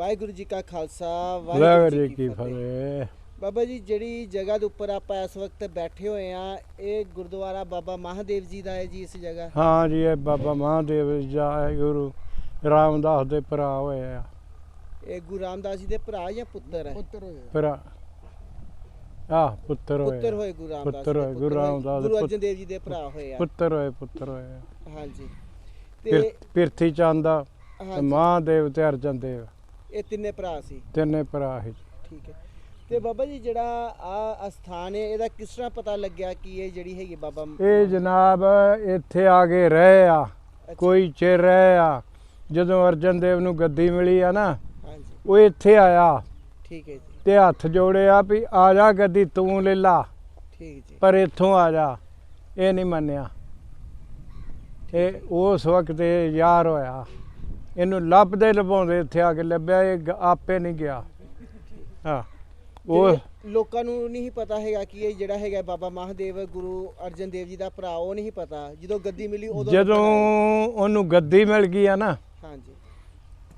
ਵਾਹਿਗੁਰੂ ਜੀ ਕਾ ਖਾਲਸਾ ਵਾਹਿਗੁਰੂ ਜੀ ਕੀ ਫਤਿਹ। ਬਾਬਾ ਜੀ ਜਿਹੜੀ ਜਗ੍ਹਾ ਦੇ ਉੱਪਰ ਆਪਾਂ ਇਸ ਵਕਤ ਬੈਠੇ ਹੋਏ ਆ ਇਹ ਗੁਰਦੁਆਰਾ ਬਾਬਾ ਮਹਾਦੇਵ ਜੀ ਦਾ ਹੈ ਜੀ ਇਸ ਜਗ੍ਹਾ? ਹਾਂ ਜੀ ਇਹ ਬਾਬਾ ਮਹਾਦੇਵ ਜੀ ਦਾ ਗੁਰੂ ਰਾਮਦਾਸ ਦੇ ਭਰਾ ਹੋਏ ਆ। ਇਹ ਗੁਰੂ ਰਾਮਦਾਸ ਜੀ ਦੇ ਭਰਾ ਜਾਂ ਪੁੱਤਰ ਹੈ? ਪੁੱਤਰ ਹੋਏ ਭਰਾ। ਆ ਪੁੱਤਰ ਹੋਏ ਪੁੱਤਰ ਹੋਏ ਗੁਰੂ ਰਾਮਦਾਸ ਪੁੱਤਰ ਹੋਏ, ਗੁਰੂ ਰਾਮਦਾਸ ਦੇ ਗੁਰੂ ਅਰਜਨ ਦੇਵ ਜੀ ਦੇ ਭਰਾ ਹੋਏ ਆ। ਪੁੱਤਰ ਹੋਏ ਪੁੱਤਰ ਹੋਏ ਹਾਂਜੀ। ਤੇ ਪਿਰਥੀ ਚੰਦ ਦਾ ਮਹਾਦੇਵ ਤੇ ਅਰਜਨ ਦੇਵ। ਇਹ ਤਿੰਨੇ ਭਰਾ ਸੀ? ਤਿੰਨੇ ਭਰਾ ਸੀ ਠੀਕ ਹੈ। ਤੇ ਬਾਬਾ ਜੀ ਜਿਹੜਾ ਆ ਅਸਥਾਨ ਹੈ ਇਹਦਾ ਕਿਸ ਤਰ੍ਹਾਂ ਪਤਾ ਲੱਗਿਆ ਕਿ ਇਹ ਜਿਹੜੀ ਹੈਗੀ ਬਾਬਾ ਇਹ ਜਨਾਬ ਇੱਥੇ ਆ ਕੇ ਰਹੇ ਆ ਕੋਈ ਚਿਰ ਰਹੇ ਆ। ਜਦੋਂ ਅਰਜਨ ਦੇਵ ਨੂੰ ਗੱਦੀ ਮਿਲੀ ਆ ਨਾ ਉਹ ਇੱਥੇ ਆਇਆ। ਠੀਕ ਹੈ ਜੀ। ਤੇ ਹੱਥ ਜੋੜਿਆ ਵੀ ਆ ਜਾ ਗੱਦੀ ਤੂੰ ਲੈ ਲਾ ਠੀਕ ਜੀ। ਪਰ ਇੱਥੋਂ ਆ ਜਾ। ਇਹ ਨਹੀਂ ਮੰਨਿਆ। ਇਹ ਉਸ ਵਕਤ ਯਾਰ ਹੋਇਆ। ਇਹਨੂੰ ਲੱਭਦੇ ਲਭਾਉਂਦੇ ਇੱਥੇ ਆ ਕੇ ਲੱਭਿਆ ਇਹ ਆਪੇ ਨਹੀਂ ਗਿਆ। ਹਾਂ ਉਹ ਤੇ ਲੋਕਾਂ ਨੂੰ ਨਹੀਂ ਪਤਾ ਹੈਗਾ ਕਿ ਇਹ ਜਿਹੜਾ ਹੈਗਾ ਬਾਬਾ ਮਹਾਦੇਵ ਗੁਰੂ ਅਰਜਨ ਦੇਵ ਜੀ ਦਾ ਭਰਾ ਉਹ ਨਹੀਂ ਪਤਾ। ਜਦੋਂ ਗੱਦੀ ਮਿਲੀ ਉਦੋਂ ਜਦੋਂ। ਉਹਨੂੰ ਗੱਦੀ ਮਿਲ ਗਈ ਆ ਨਾ ਹਾਂਜੀ।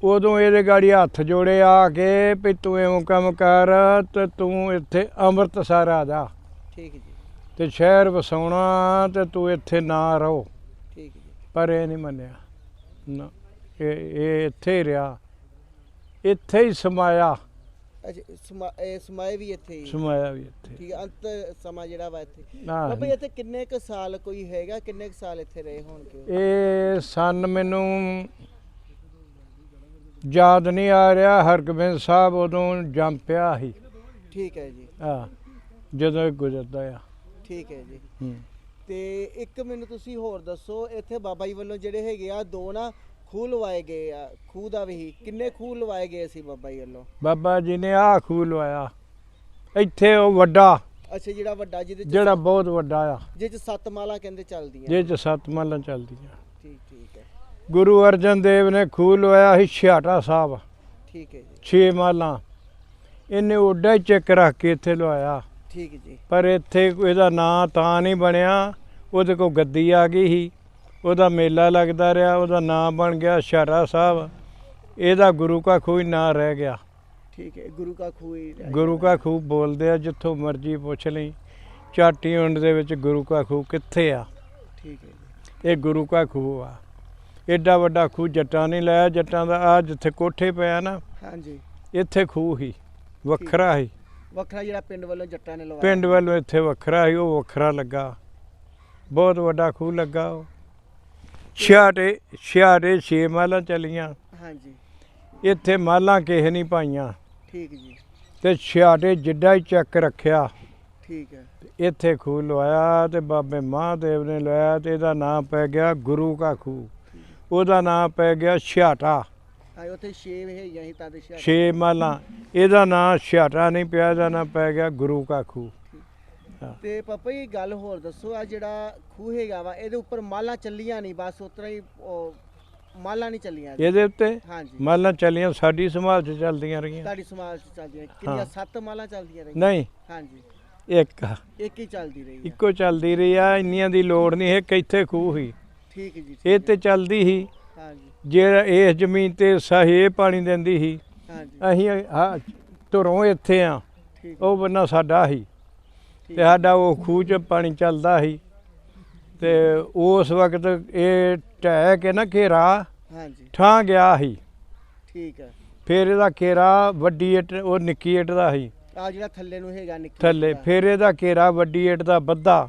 ਉਦੋਂ ਇਹਦੇ ਗਾੜੀ ਹੱਥ ਜੋੜੇ ਆ ਕੇ ਵੀ ਤੂੰ ਇਉਂ ਕੰਮ ਕਰ ਤੇ ਤੂੰ ਇੱਥੇ ਅੰਮ੍ਰਿਤਸਰ ਆ ਜਾ। ਠੀਕ ਜੀ। ਤੇ ਸ਼ਹਿਰ ਵਸਾਉਣਾ ਤੇ ਤੂੰ ਇੱਥੇ ਨਾ ਰਹੋ। ਠੀਕ ਜੀ। ਪਰ ਇਹ ਨਹੀਂ ਮੰਨਿਆ। ਨਾ। ਇਹ ਇਹ ਇੱਥੇ ਹੀ ਰਿਹਾ। ਇੱਥੇ ਹੀ ਸਮਾਇਆ। ਅੱਛਾ ਸਮਾ- ਇਹ ਸਮਾਏ ਵੀ ਇੱਥੇ ਹੀ। ਸਮਾਇਆ ਵੀ ਇੱਥੇ। ਠੀਕ ਹੈ ਅੰਤ ਸਮਾਂ ਜਿਹੜਾ ਵਾ ਇੱਥੇ। ਨਾ ਬਾਬਾ ਜੀ ਇੱਥੇ ਕਿੰਨੇ ਕੁ ਸਾਲ ਕੋਈ ਹੈਗਾ? ਕਿੰਨੇ ਕੁ ਸਾਲ ਇੱਥੇ ਰਹੇ ਹੋਣਗੇ? ਇਹ ਸਨ ਮੈਨੂੰ ਯਾਦ ਨਹੀਂ ਆ ਰਿਹਾ। ਹਰਗੋਬਿੰਦ ਸਾਹਿਬ ਉਦੋਂ ਜੰਪਿਆ ਸੀ। ਠੀਕ ਹੈ ਜੀ। ਆ ਜਦੋਂ ਇਹ ਗੁਜ਼ਰਦਾ ਆ। ਠੀਕ ਹੈ ਜੀ। ਹੂੰ। ਤੇ ਇੱਕ ਮੈਨੂੰ ਤੁਸੀਂ ਹੋਰ ਦੱਸੋ ਇੱਥੇ ਬਾਬਾ ਜੀ ਵੱਲੋਂ ਜਿਹੜੇ ਹੈਗੇ ਆ ਦੋ ਨਾ ਖੂਹ ਲਵਾਏ ਗਏ ਆ ਖੂਹ ਦਾ ਵੀ ਕਿੰਨੇ ਖੂਹ ਲਵਾਏ ਗਏ ਸੀ ਬਾਬਾ ਜੀ ਵੱਲੋਂ? ਬਾਬਾ ਜੀ ਨੇ ਆ ਖੂਹ ਲਵਾਇਆ। ਇੱਥੇ ਉਹ ਵੱਡਾ। ਅੱਛਾ ਜਿਹੜਾ ਵੱਡਾ ਜਿਹਦੇ ਚ ਜਿਹੜਾ ਬਹੁਤ ਵੱਡਾ ਆ। ਜਿਹਦੇ ਚ ਸੱਤ ਮਾਲਾ ਕਹਿੰਦੇ ਚੱਲਦੀਆਂ। ਜੇ ਚ ਸੱਤ ਮਾਲਾਂ ਚੱਲਦੀਆਂ। ਠੀਕ ਠੀਕ ਹੈ। ਗੁਰੂ ਅਰਜਨ ਦੇਵ ਨੇ ਖੂਹ ਲਵਾਇਆ ਸੀ ਛਿਆਟਾ ਸਾਹਿਬ। ਠੀਕ ਹੈ ਜੀ। ਛੇ ਮਾਲਾਂ। ਇਹਨੇ ਓਡਾ ਹੀ ਚੈੱਕ ਰੱਖ ਕੇ ਇੱਥੇ ਲਵਾਇਆ। ਠੀਕ ਜੀ। ਪਰ ਇੱਥੇ ਇਹਦਾ ਨਾਂ ਤਾਂ ਨਹੀਂ ਬਣਿਆ। ਉਹਦੇ ਕੋਲ ਗੱਦੀ ਆ ਗਈ ਸੀ। ਉਹਦਾ ਮੇਲਾ ਲੱਗਦਾ ਰਿਹਾ ਉਹਦਾ ਨਾਂ ਬਣ ਗਿਆ ਛਾਰਾ ਸਾਹਿਬ। ਇਹਦਾ ਗੁਰੂ ਕਾ ਖੂਹ ਨਾਂ ਰਹਿ ਗਿਆ। ਠੀਕ ਹੈ ਗੁਰੂ ਕਾ ਖੂਹ ਹੀ ਰਹਿ ਗੁਰੂ। ਕਾ ਖੂਹ ਬੋਲਦੇ ਆ ਜਿੱਥੋਂ ਮਰਜ਼ੀ ਪੁੱਛ ਲਈ। ਚਾਟੀ ਉਂਡ ਦੇ ਵਿੱਚ ਗੁਰੂ ਕਾ ਖੂਹ ਕਿੱਥੇ ਆ? ਠੀਕ ਹੈ ਇਹ ਗੁਰੂ ਕਾ ਖੂਹ ਆ। ਐਡਾ ਵੱਡਾ ਖੂਹ ਜੱਟਾਂ ਨਹੀਂ ਲਾਇਆ ਜੱਟਾਂ ਦਾ ਆ ਜਿੱਥੇ ਕੋਠੇ ਪਿਆ ਨਾ ਹਾਂਜੀ। ਇੱਥੇ ਖੂਹ ਹੀ ਵੱਖਰਾ ਹੀ। ਵੱਖਰਾ ਜਿਹੜਾ ਪਿੰਡ ਵੱਲੋਂ ਜੱਟਾਂ ਨੇ ਲਵਾਇਆ। ਪਿੰਡ ਵੱਲੋਂ ਇੱਥੇ ਵੱਖਰਾ ਸੀ ਉਹ ਵੱਖਰਾ ਲੱਗਾ। ਬਹੁਤ ਵੱਡਾ ਖੂਹ ਲੱਗਾ ਉਹ। ਛਿਆਟੇ ਛਿਆਟੇ ਛੇ ਮਾਲਾਂ ਚਲੀਆਂ। ਹਾਂਜੀ। ਇੱਥੇ ਮਾਲਾਂ ਕਿਸੇ ਨਹੀਂ ਪਾਈਆਂ। ਠੀਕ ਜੀ। ਤੇ ਛਿਆਟੇ ਜਿੱਡਾ ਹੀ ਚੱਕ ਰੱਖਿਆ। ਠੀਕ ਹੈ। ਇੱਥੇ ਖੂਹ ਲਵਾਇਆ ਤੇ ਬਾਬੇ ਮਹਾਦੇਵ ਨੇ ਲਵਾਇਆ ਤੇ ਇਹਦਾ ਨਾਮ ਪੈ ਗਿਆ ਗੁਰੂ ਕਾ ਖੂਹ। ਉਹਦਾ ਨਾਮ ਪੈ ਗਿਆ ਛਿਆਟਾ। ਹਾਂ ਉੱਥੇ ਛੇ ਹੈਗੀਆਂ ਸੀ ਤਾਂ ਦੇ ਸ਼ਹਿਰ ਛੇ ਮਾਲਾਂ ਇਹਦਾ ਨਾਮ ਛਿਆਟਾ ਨਹੀਂ ਪਿਆ ਇਹਦਾ ਨਾਮ ਪੈ ਗਿਆ ਗੁਰੂ ਕਾ ਖੂਹ। ਤੇ ਪਾਪਾ ਜੀ ਗੱਲ ਹੋਰ ਦੱਸੋ ਆ ਜਿਹੜਾ ਖੂਹ ਹੈਗਾ ਵਾ ਇਹਦੇ ਉੱਪਰ ਮਾਲਾਂ ਚੱਲੀਆਂ ਨਹੀਂ ਬਸ ਉਤਰਾ ਹੀ ਉਹ ਮਾਲਾਂ ਨਹੀਂ ਚੱਲੀਆਂ ਇਹਦੇ ਉੱਤੇ ਹਾਂਜੀ। ਮਾਲਾਂ ਚੱਲੀਆਂ ਸਾਡੀ ਸੰਭਾਲ 'ਚ ਚੱਲਦੀਆਂ ਰਹੀਆਂ। ਤੁਹਾਡੀ ਸਮਾਜ ਚ ਚੱਲਦੀਆਂ ਕਿੰਨੀਆਂ। ਸੱਤ ਮਾਲਾਂ ਚੱਲਦੀਆਂ ਰਹੀਆਂ? ਨਹੀਂ। ਹਾਂਜੀ। ਇੱਕ। ਇੱਕ ਹੀ ਚੱਲਦੀ ਰਹੀ ਹੈ ਇੱਕੋ ਚੱਲਦੀ ਰਹੀ ਆ ਇੰਨੀਆਂ ਦੀ ਲੋੜ ਨਹੀਂ ਇਹ ਕਿੱਥੇ ਖੂਹ ਹੀ ਠੀਕ ਹੈ ਜੀ ਇਹ। ਤੇ ਚੱਲਦੀ ਸੀ। ਹਾਂਜੀ। ਜਿਹੜਾ ਇਸ ਜ਼ਮੀਨ ਤੇ ਸਹੀ ਪਾਣੀ ਦਿੰਦੀ ਸੀ। ਹਾਂਜੀ। ਅਸੀਂ ਆ ਧੁਰੋਂ ਇੱਥੇ ਆ। ਠੀਕ। ਉਹ ਬੰਨਾ ਸਾਡਾ ਸੀ। ਤੇ ਸਾਡਾ ਉਹ ਖੂਹ 'ਚ ਪਾਣੀ ਚੱਲਦਾ ਸੀ। ਤੇ ਉਸ ਵਕਤ ਇਹ ਢਹਿ ਕੇ ਨਾ ਘੇਰਾ ਹਾਂਜੀ। ਠਾਂ ਗਿਆ ਸੀ। ਠੀਕ ਹੈ। ਫਿਰ ਇਹਦਾ ਘੇਰਾ ਵੱਡੀ ਇੱਟ ਉਹ ਨਿੱਕੀ ਇੱਟ ਦਾ ਸੀ। ਆ ਜਿਹੜਾ ਥੱਲੇ ਨੂੰ ਹੈਗਾ ਨਿੱਕੀ ਥੱਲੇ। ਫਿਰ ਇਹਦਾ ਘੇਰਾ ਵੱਡੀ ਇੱਟ ਦਾ ਬੱਧਾ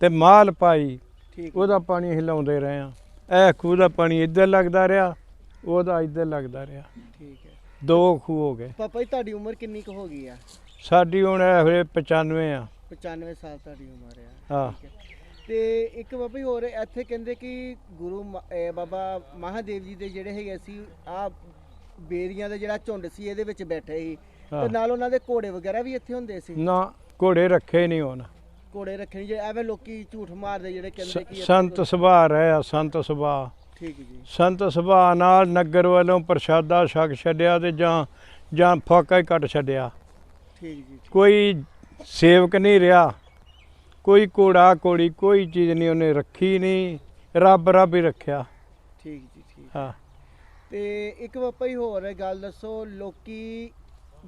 ਤੇ ਮਾਲ ਪਾਈ। ਠੀਕ ਉਹਦਾ ਪਾਣੀ ਹਿਲਾਉਂਦੇ ਰਹੇ ਆ ਇਹ ਖੂਹ ਦਾ ਪਾਣੀ ਇੱਧਰ ਲੱਗਦਾ ਰਿਹਾ ਉਹਦਾ ਇੱਧਰ ਲੱਗਦਾ ਰਿਹਾ। ਠੀਕ ਹੈ। ਦੋ ਖੂਹ ਹੋ ਗਏ। ਪਾਪਾ ਜੀ ਤੁਹਾਡੀ ਉਮਰ ਕਿੰਨੀ ਕੁ ਹੋ ਗਈ ਆ? ਸਾਡੀ ਹੁਣ ਇਹ ਵੇਲੇ 95 ਆ। 95 ਸਾਲ ਤੁਹਾਡੀ ਉਮਰ ਆ। ਹਾਂ। ਠੀਕ ਹੈ। ਤੇ ਇੱਕ ਬਾਬਾ ਜੀ ਹੋਰ ਇੱਥੇ ਕਹਿੰਦੇ ਕਿ ਗੁਰੂ ਮ- ਬਾਬਾ ਮਹਾਦੇਵ ਜੀ ਦੇ ਜਿਹੜੇ ਹੈਗੇ ਸੀ ਆ ਬੇਰੀਆਂ ਦਾ ਜਿਹੜਾ ਝੁੰਡ ਸੀ ਇਹਦੇ ਵਿੱਚ ਬੈਠੇ ਸੀ। ਹਾਂ। ਤੇ ਨਾਲ ਉਹਨਾਂ ਦੇ ਘੋੜੇ ਵਗੈਰਾ ਵੀ ਇੱਥੇ ਹੁੰਦੇ ਸੀ? ਨਾ ਘੋੜੇ ਰੱਖੇ ਨਹੀਂ ਹੁਣ ਘੋੜੇ ਰੱਖਣੇ ਜਿਹੜੇ ਐਵੇਂ ਲੋਕੀ ਝੂਠ ਮਾਰਦੇ ਜਿਹੜੇ ਕਹਿੰਦੇ ਸ- ਕਿ ਇੱਥੇ ਸੰਤ ਸੁਭਾਅ ਰਹੇ ਆ ਸੰਤ ਸੁਭਾਅ। ਠੀਕ ਜੀ। ਸੰਤ ਸੁਭਾਅ ਨਾਲ ਨਗਰ ਵੱਲੋਂ ਪ੍ਰਸ਼ਾਦਾ ਛਕ ਛੱਡਿਆ ਤੇ ਜਾਂ ਜਾਂ ਫਾਕਾ ਹੀ ਕੱਟ ਛੱਡਿਆ। ਠੀਕ ਜੀ ਠੀਕ- ਕੋਈ ਸੇਵਕ ਨਹੀਂ ਰਿਹਾ। ਕੋਈ ਘੋੜਾ ਘੋੜੀ ਕੋਈ ਚੀਜ਼ ਨਹੀਂ ਉਹਨੇ ਰੱਖੀ ਨਹੀਂ। ਰੱਬ ਰੱਬ ਹੀ ਰੱਖਿਆ। ਠੀਕ ਜੀ ਠੀਕ। ਹਾਂ। ਤੇ ਇੱਕ ਪਾਪਾ ਜੀ ਹੋਰ ਗੱਲ ਦੱਸੋ ਲੋਕੀ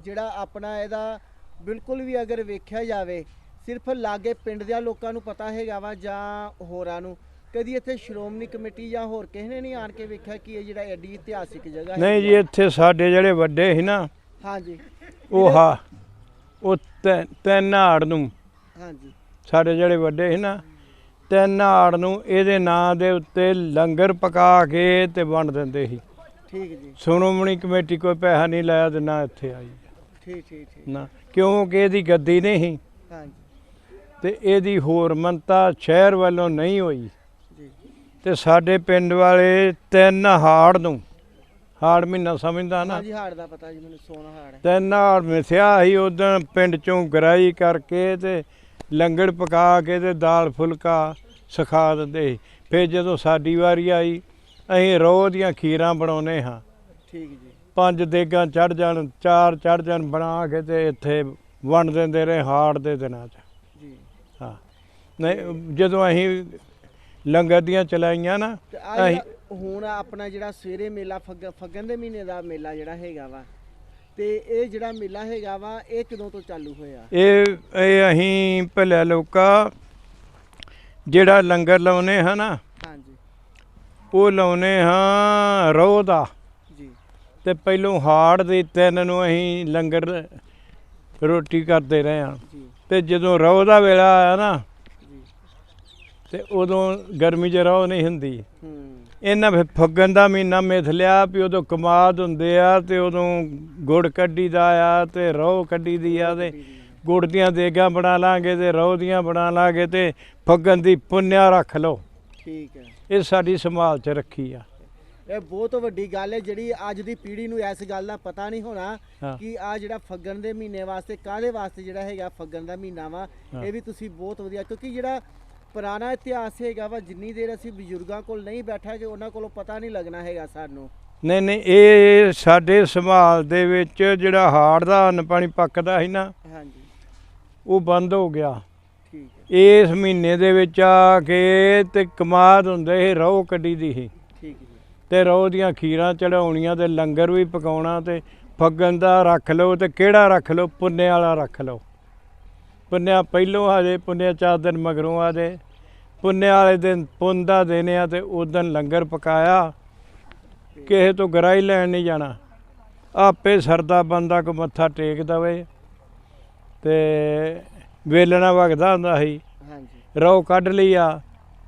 ਜਿਹੜਾ ਆਪਣਾ ਇਹਦਾ ਬਿਲਕੁਲ ਵੀ ਅਗਰ ਵੇਖਿਆ ਜਾਵੇ ਸਿਰਫ ਲਾਗੇ ਪਿੰਡ ਦੇ ਲੋਕਾਂ ਨੂੰ ਪਤਾ ਹੈਗਾ ਵਾ ਜਾਂ ਹੋਰਾਂ ਨੂੰ। ਕਦੀ ਇੱਥੇ ਸ਼੍ਰੋਮਣੀ ਕਮੇਟੀ ਜਾਂ ਹੋਰ ਕਿਸੇ ਨੇ ਨਹੀਂ ਆਣ ਕੇ ਵੇਖਿਆ ਕਿ ਇਹ ਜਿਹੜਾ ਐਡੀ ਇਤਿਹਾਸਿਕ ਜਗ੍ਹਾ ਨਹੀਂ ਜੀ ਇੱਥੇ ਸਾਡੇ ਜਿਹੜੇ ਵੱਡੇ ਸੀ ਨਾ ਹਾਂਜੀ ਉਹ ਹਾ ਉਹ ਤੈ- ਤਿੰਨ ਹਾੜ ਨੂੰ। ਹਾਂਜੀ। ਸਾਡੇ ਜਿਹੜੇ ਵੱਡੇ ਸੀ ਨਾ ਤਿੰਨ ਹਾੜ ਨੂੰ ਇਹਦੇ ਨਾਂ ਦੇ ਉੱਤੇ ਲੰਗਰ ਪਕਾ ਕੇ ਤੇ ਵੰਡ ਦਿੰਦੇ ਸੀ। ਠੀਕ ਜੀ। ਸ਼੍ਰੋਮਣੀ ਕਮੇਟੀ ਕੋਈ ਪੈਸਾ ਨਹੀਂ ਲਾਇਆ ਤੇ ਨਾ ਇੱਥੇ ਆਈ। ਠੀਕ ਠੀਕ ਠੀਕ। ਨਾ ਕਿਉਂਕਿ ਇਹਦੀ ਗੱਦੀ ਨਹੀਂ ਹਾਂਜੀ। ਤੇ ਇਹਦੀ ਹੋਰ ਮੰਨਤਾ ਸ਼ਹਿਰ ਵੱਲੋਂ ਨਹੀਂ ਹੋਈ। ਜੀ। ਤੇ ਸਾਡੇ ਪਿੰਡ ਵਾਲੇ ਤਿੰਨ ਹਾੜ ਨੂੰ ਹਾੜ ਮਹੀਨਾ ਸਮਝਦਾ ਨਾ। ਹਾਂਜੀ ਹਾੜ ਦਾ ਪਤਾ ਜੀ ਮੈਨੂੰ ਸੋਨਾ ਹਾੜ ਹੈ। ਤਿੰਨ ਹਾੜ ਮਿਥਿਆ ਸੀ ਉਦੋਂ ਪਿੰਡ ਚੋਂ ਗਰਾਈ ਕਰਕੇ ਤੇ ਲੰਗਰ ਪਕਾ ਕੇ ਤੇ ਦਾਲ ਫੁਲਕਾ ਸਿਖਾ ਦਿੰਦੇ ਸੀ। ਫਿਰ ਜਦੋਂ ਸਾਡੀ ਵਾਰੀ ਆਈ ਅਸੀਂ ਰੋਹ ਦੀਆਂ ਖੀਰਾਂ ਬਣਾਉਨੇ ਹਾਂ। ਠੀਕ ਜੀ। ਪੰਜ ਦੇਗਾਂ ਚੜ ਜਾਣ ਚਾਰ ਚੜ ਜਾਣ ਬਣਾ ਕੇ ਤੇ ਇੱਥੇ ਵੰਡ ਦਿੰਦੇ ਰਹੇ ਹਾੜ ਦੇ ਦਿਨਾਂ 'ਚ। ਜੀ। ਹਾਂ। ਨਹੀਂ ਜਦੋਂ ਅਸੀਂ ਲੰਗਰ ਦੀਆਂ ਚਲਾਈਆਂ ਨਾ ਤੇ ਅਸੀਂ ਹੁਣ ਆਪਣਾ ਜਿਹੜਾ ਸਵੇਰੇ ਮੇਲਾ ਫੱਗ- ਫੱਗਣ ਦੇ ਮਹੀਨੇ ਦਾ ਮੇਲਾ ਜਿਹੜਾ ਹੈਗਾ ਵਾ ਤੇ ਇਹ ਜਿਹੜਾ ਮੇਲਾ ਹੈਗਾ ਵਾ ਇਹ ਕਦੋਂ ਤੋਂ ਚਾਲੂ ਹੋਇਆ? ਇਹ ਇਹ ਅਸੀਂ ਭਲੇ ਲੋਕਾ ਜਿਹੜਾ ਲੰਗਰ ਲਾਉਨੇ ਹਾਂ ਨਾ ਹਾਂਜੀ। ਉਹ ਲਾਉਨੇ ਹਾਂ ਰੋਹ ਦਾ ਜੀ। ਤੇ ਪਹਿਲੋਂ ਹਾੜ ਦੇ ਤਿੰਨ ਨੂੰ ਅਸੀਂ ਲੰਗਰ ਰੋਟੀ ਕਰਦੇ ਰਹੇ ਹਾਂ। ਜੀ। ਤੇ ਜਦੋਂ ਰੋਹ ਦਾ ਵੇਲਾ ਆਇਆ ਨਾ ਜੀ। ਤੇ ਉਦੋਂ ਗਰਮੀ 'ਚ ਰੋਹ ਨਹੀਂ ਹੁੰਦੀ। ਹੂੰ। ਇਹਨਾਂ ਫਿਰ ਫੱਗਣ ਦਾ ਮਹੀਨਾ ਮਿਥ ਲਿਆ ਵੀ ਉਦੋਂ ਕਮਾਦ ਹੁੰਦੇ ਆ ਤੇ ਉਦੋਂ ਗੁੜ ਕੱਢੀ ਦਾ ਆ ਤੇ ਰੋਹ ਕੱਢੀ ਦੀ ਆ ਤੇ ਗੁੜ ਦੀਆਂ ਦੇਗਾਂ ਬਣਾ ਲਾਂਗੇ ਤੇ ਰੋਹ ਦੀਆਂ ਬਣਾ ਲਾਂਗੇ ਤੇ ਫੱਗਣ ਦੀ ਪੁੰਨਿਆ ਰੱਖ ਲਓ ਠੀਕ ਹੈ ਇਹ ਸਾਡੀ ਸੰਭਾਲ 'ਚ ਰੱਖੀ ਆ ਇਹ ਬਹੁਤ ਵੱਡੀ ਗੱਲ ਹੈ ਜਿਹੜੀ ਅੱਜ ਦੀ ਪੀੜ੍ਹੀ ਨੂੰ ਇਸ ਗੱਲ ਦਾ ਪਤਾ ਨਹੀਂ ਹੋਣਾ ਹਾਂ। ਕਿ ਆ ਜਿਹੜਾ ਫੱਗਣ ਦੇ ਮਹੀਨੇ ਵਾਸਤੇ ਕਾਹਦੇ ਵਾਸਤੇ ਜਿਹੜਾ ਹੈਗਾ ਫੱਗਣ ਦਾ ਮਹੀਨਾ ਵਾ। ਇਹ ਵੀ ਤੁਸੀਂ ਬਹੁਤ ਵਧੀਆ ਕਿਉਂਕਿ ਜਿਹੜਾ ਪੁਰਾਣਾ ਇਤਿਹਾਸ ਹੈਗਾ ਵਾ ਜਿੰਨੀ ਦੇਰ ਅਸੀਂ ਬਜ਼ੁਰਗਾਂ ਕੋਲ ਨਹੀਂ ਬੈਠਾਂਗੇ ਉਹਨਾਂ ਕੋਲੋਂ ਪਤਾ ਨਹੀਂ ਲੱਗਣਾ ਹੈਗਾ ਸਾਨੂੰ। ਨਹੀਂ ਨਹੀਂ ਇਹ ਸਾਡੇ ਸੰਭਾਲ ਦੇ ਵਿੱਚ ਜਿਹੜਾ ਹਾੜ ਦਾ ਅੰਨ ਪਾਣੀ ਪੱਕਦਾ ਸੀ ਨਾ ਹਾਂਜੀ। ਉਹ ਬੰਦ ਹੋ ਗਿਆ। ਠੀਕ ਹੈ। ਇਸ ਮਹੀਨੇ ਦੇ ਵਿੱਚ ਆ ਕੇ ਤੇ ਕਮਾਦ ਹੁੰਦੇ ਸੀ ਰੋਹ ਕੱਢੀ ਦੀ ਸੀ। ਠੀਕ ਜੀ ਤੇ ਰੋਹ ਦੀਆਂ ਖੀਰਾਂ ਚੜਾਉਣੀਆਂ ਤੇ ਲੰਗਰ ਵੀ ਪਕਾਉਣਾ ਤੇ ਫੱਗਣ ਦਾ ਰੱਖ ਲਓ ਤੇ ਕਿਹੜਾ ਰੱਖ ਲਓ? ਪੁੰਨੇ ਵਾਲਾ ਰੱਖ ਲਓ। ਪੁੰਨਿਆ ਪਹਿਲੋਂ ਆ ਜੇ ਪੁੰਨਿਆ ਚਾਰ ਦਿਨ ਮਗਰੋਂ ਆ ਜੇ। ਪੁੰਨੇ ਵਾਲੇ ਦਿਨ ਪੁੰਨ ਦਾ ਦਿਨ ਆ ਤੇ ਉਦੋਂ ਲੰਗਰ ਪਕਾਇਆ। ਕਿਸੇ ਤੋਂ ਗਰਾਈ ਲੈਣ ਨਹੀਂ ਜਾਣਾ। ਆਪੇ ਸਰਦਾ ਬੰਦਾ ਕੋ ਮੱਥਾ ਟੇਕ ਦਵੇ ਤੇ ਵੇਲਣਾ ਵਗਦਾ ਹੁੰਦਾ ਸੀ। ਹਾਂਜੀ। ਰੋ ਕੱਢ ਲਈ ਆ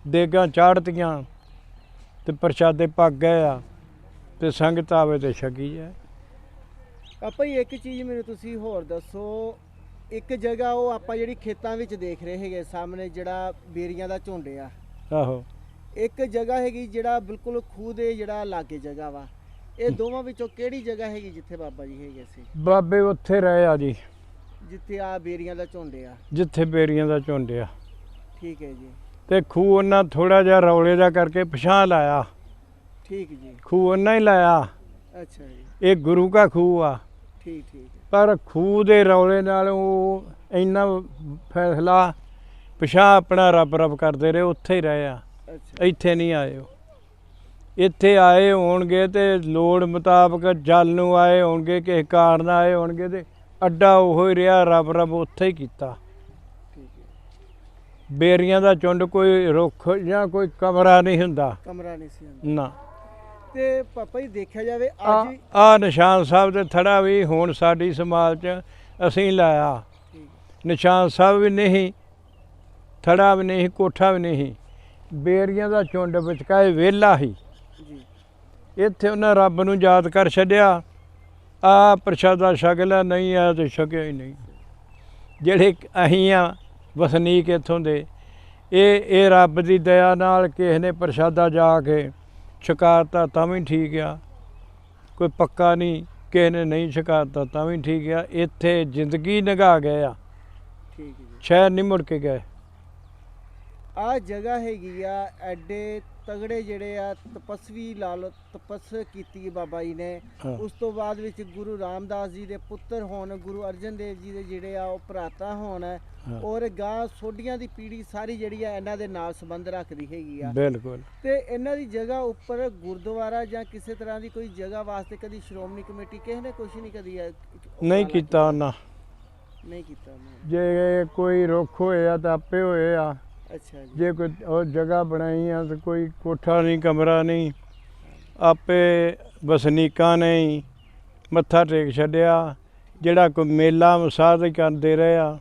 ਦੇਗਾਂ ਚਾੜਤੀਆਂ ਤੇ ਪ੍ਰਸ਼ਾਦੇ ਪੱਕ ਗਏ ਆ ਤੇ ਸੰਗਤ ਆਵੇ ਤੇ ਛਕੀ ਜਾ ਪਾਪਾ ਜੀ ਇੱਕ ਚੀਜ਼ ਮੈਨੂੰ ਤੁਸੀਂ ਹੋਰ ਦੱਸੋ ਇੱਕ ਜਗ੍ਹਾ ਉਹ ਆਪਾਂ ਜਿਹੜੀ ਖੇਤਾਂ ਵਿੱਚ ਦੇਖ ਰਹੇ ਹੈਗੇ ਸਾਹਮਣੇ ਜਿਹੜਾ ਬੇਰੀਆਂ ਦਾ ਝੁੰਡ ਆ। ਆਹੋ। ਇੱਕ ਜਗ੍ਹਾ ਹੈਗੀ ਜਿਹੜਾ ਬਿਲਕੁਲ ਖੂਹ ਦੇ ਜਿਹੜਾ ਲਾਗੇ ਜਗ੍ਹਾ ਵਾ। ਇਹ ਦੋਵਾਂ ਵਿੱਚੋਂ ਕਿਹੜੀ ਜਗ੍ਹਾ ਹੈਗੀ ਜਿੱਥੇ ਬਾਬਾ ਜੀ ਹੈਗੇ ਸੀ? ਬਾਬੇ ਉੱਥੇ ਰਹੇ ਆ ਜੀ। ਜਿੱਥੇ ਆ ਬੇਰੀਆਂ ਦਾ ਝੁੰਡ ਆ। ਜਿੱਥੇ ਬੇਰੀਆਂ ਦਾ ਝੁੰਡਿਆ ਠੀਕ ਹੈ ਜੀ। ਤੇ ਖੂਹ ਉਹਨਾਂ ਥੋੜਾ ਜਿਹਾ ਰੌਲੇ ਦਾ ਕਰਕੇ ਪਛਾਣ ਲਾਇਆ। ਠੀਕ ਜੀ। ਖੂਹ ਉਹਨਾਂ ਹੀ ਲਾਇਆ। ਅੱਛਾ ਜੀ। ਇਹ ਗੁਰੂ ਕਾ ਖੂਹ ਆ। ਠੀਕ ਠੀਕ। ਪਰ ਖੂਹ ਦੇ ਰੌਲੇ ਨਾਲ ਉਹ ਇੰਨਾ ਫੈਸਲਾ ਪਛਾਣ ਆਪਣਾ ਰੱਬ ਰੱਬ ਕਰਦੇ ਰਹੇ ਉੱਥੇ ਹੀ ਰਹੇ ਆ। ਇੱਥੇ ਨਹੀਂ ਆਏ ਉਹ। ਇੱਥੇ ਆਏ ਹੋਣਗੇ ਤੇ ਲੋੜ ਮੁਤਾਬਕ ਜਲ ਨੂੰ ਆਏ ਹੋਣਗੇ ਕਿਸੇ ਕਾਰਨ ਆਏ ਹੋਣਗੇ ਤੇ ਅੱਡਾ ਉਹੋ ਹੀ ਰਿਹਾ ਰੱਬ ਰੱਬ ਉੱਥੇ ਹੀ ਕੀਤਾ। ਬੇਰੀਆਂ ਦਾ ਚੁੰਡ ਕੋਈ ਰੁੱਖ ਜਾਂ ਕੋਈ ਕਮਰਾ ਨਹੀਂ ਹੁੰਦਾ। ਕਮਰਾ ਨਹੀਂ ਸੀ ਨਾ। ਤੇ ਪਾਪਾ ਜੀ ਦੇਖਿਆ ਜਾਵੇ ਅੱਜ ਆ ਨਿਸ਼ਾਨ ਸਾਹਿਬ ਦੇ ਥੜਾ ਵੀ ਹੁਣ ਸਾਡੀ ਸਮਾਜ 'ਚ ਅਸੀਂ ਲਾਇਆ। ਨਿਸ਼ਾਨ ਸਾਹਿਬ ਵੀ ਨਹੀਂ ਥੜਾ ਵੀ ਨਹੀਂ ਕੋਠਾ ਵੀ ਨਹੀਂ। ਬੇਰੀਆਂ ਦਾ ਚੁੰਡ ਵਿਚਕਾਏ ਵਿਹਲਾ ਹੀ। ਇੱਥੇ ਉਹਨਾਂ ਰੱਬ ਨੂੰ ਯਾਦ ਕਰ ਛੱਡਿਆ। ਆ ਪ੍ਰਸ਼ਾਦਾ ਛਕ ਲਿਆ ਨਹੀਂ ਆ ਤੇ ਛਕਿਆ ਹੀ ਨਹੀਂ। ਜਿਹੜੇ ਅਸੀਂ ਆ ਵਸਨੀਕ ਇੱਥੋਂ ਦੇ ਇਹ ਇਹ ਰੱਬ ਦੀ ਦਇਆ ਨਾਲ ਕਿਸੇ ਨੇ ਪ੍ਰਸ਼ਾਦਾ ਜਾ ਕੇ ਛਕਾਤਾ ਤਾਂ ਵੀ ਠੀਕ ਆ। ਕੋਈ ਪੱਕਾ ਨਹੀਂ ਕਿਸੇ ਨੇ ਨਹੀਂ ਛਕਾਤਾ ਤਾਂ ਵੀ ਠੀਕ ਆ। ਇੱਥੇ ਜ਼ਿੰਦਗੀ ਨਿਗਾ ਗਏ ਆ। ਠੀਕ ਹੈ ਜੀ। ਸ਼ਹਿਰ ਨਹੀਂ ਮੁੜ ਕੇ ਗਏ। ਆ ਜਗ੍ਹਾ ਹੈਗੀ ਆ ਐਡੇ ਤਗੜੇ ਜਿਹੜੇ ਆ ਤਪਸਵੀ ਲਾਲ ਤਪਸ ਕੀਤੀ ਬਾਬਾ ਜੀ ਨੇ। ਉਸ ਤੋਂ ਬਾਅਦ ਵਿੱਚ ਗੁਰੂ ਰਾਮਦਾਸ ਜੀ ਦੇ ਪੁੱਤਰ ਹੋਣ ਗੁਰੂ ਅਰਜਨ ਦੇਵ ਜੀ ਦੇ ਜਿਹੜੇ ਆ ਉਹ ਭਰਾਤਾ ਹੋਣ। ਔਰ ਗਾਂ ਸੋਢੀਆਂ ਦੀ ਪੀੜੀ ਸਾਰੀ ਜਿਹੜੀ ਆ ਇਹਨਾਂ ਦੇ ਨਾਲ ਸੰਬੰਧ ਰੱਖਦੀ ਹੈਗੀ ਆ ਬਿਲਕੁਲ ਤੇ ਇਹਨਾਂ ਦੀ ਜਗ੍ਹਾ ਉੱਪਰ ਗੁਰਦੁਆਰਾ ਜਾਂ ਕਿਸੇ ਤਰ੍ਹਾਂ ਦੀ ਕੋਈ ਜਗ੍ਹਾ ਵਾਸਤੇ ਕਦੀ ਸ਼੍ਰੋਮਣੀ ਕਮੇਟੀ ਕਿਸੇ ਨੇ ਕੁਝ ਨਹੀਂ ਕਦੀ ਨਹੀਂ ਕੀਤਾ ਉਹਨਾਂ ਨਹੀਂ ਕੀਤਾ ਨੇ। ਜੇ ਕੋਈ ਰੁੱਖ ਹੋਏ ਆ ਤਾਂ ਆਪੇ ਹੋਏ ਆ ਅੱਛਾ ਜੀ। ਜੇ ਕੋਈ ਉਹ ਜਗ੍ਹਾ ਬਣਾਈ ਆ ਤਾਂ ਕੋਈ ਕੋਠਾ ਨਹੀਂ, ਕਮਰਾ ਨਹੀਂ, ਆਪੇ ਵਸਨੀਕਾਂ ਨੇ ਹੀ ਮੱਥਾ ਟੇਕ ਛੱਡਿਆ, ਜਿਹੜਾ ਕੋਈ ਮੇਲਾ ਮਸਾਦ ਕਰਦੇ ਰਹੇ ਆ,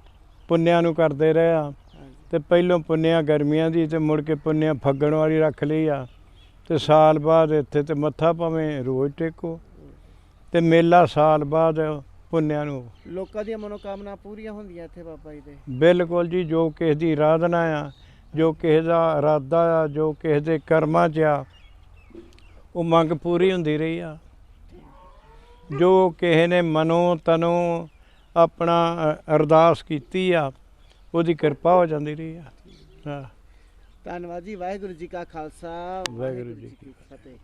ਪੁੰਨਿਆਂ ਨੂੰ ਕਰਦੇ ਰਹੇ ਆ ਹਾਂਜੀ ਤੇ ਪਹਿਲੋਂ ਪੁੰਨਿਆ ਗਰਮੀਆਂ ਦੀ ਤੇ ਮੁੜ ਕੇ ਪੁੰਨਿਆ ਫੱਗਣ ਵਾਲੀ ਰੱਖ ਲਈ ਆ, ਤੇ ਸਾਲ ਬਾਅਦ ਇੱਥੇ ਤੇ ਮੱਥਾ ਭਾਵੇਂ ਰੋਜ਼ ਟੇਕੋ, ਤੇ ਮੇਲਾ ਸਾਲ ਬਾਅਦ ਪੁੰਨਿਆਂ ਨੂੰ। ਲੋਕਾਂ ਦੀਆਂ ਮਨੋਕਾਮਨਾ ਪੂਰੀਆਂ ਹੁੰਦੀਆਂ ਇੱਥੇ ਬਾਬਾ ਜੀ ਦੇ। ਬਿਲਕੁਲ ਜੀ ਜੋ ਕਿਸੇ ਦੀ ਆਰਾਧਨਾ ਆ ਜੋ ਕਿਸੇ ਦਾ ਇਰਾਦਾ ਆ ਜੋ ਕਿਸੇ ਦੇ ਕਰਮਾਂ 'ਚ ਆ ਉਹ ਮੰਗ ਪੂਰੀ ਹੁੰਦੀ ਰਹੀ ਆ। ਜੋ ਕਿਸੇ ਨੇ ਮਨੋਂ ਤਨੋਂ ਆਪਣਾ ਅਰਦਾਸ ਕੀਤੀ ਆ ਉਹਦੀ ਕਿਰਪਾ ਹੋ ਜਾਂਦੀ ਰਹੀ ਆ। ਹਾਂ। ਧੰਨਵਾਦ ਜੀ ਵਾਹਿਗੁਰੂ ਜੀ ਕਾ ਖਾਲਸਾ ਵਾਹਿਗੁਰੂ ਜੀ ਕੀ ਫਤਿਹ।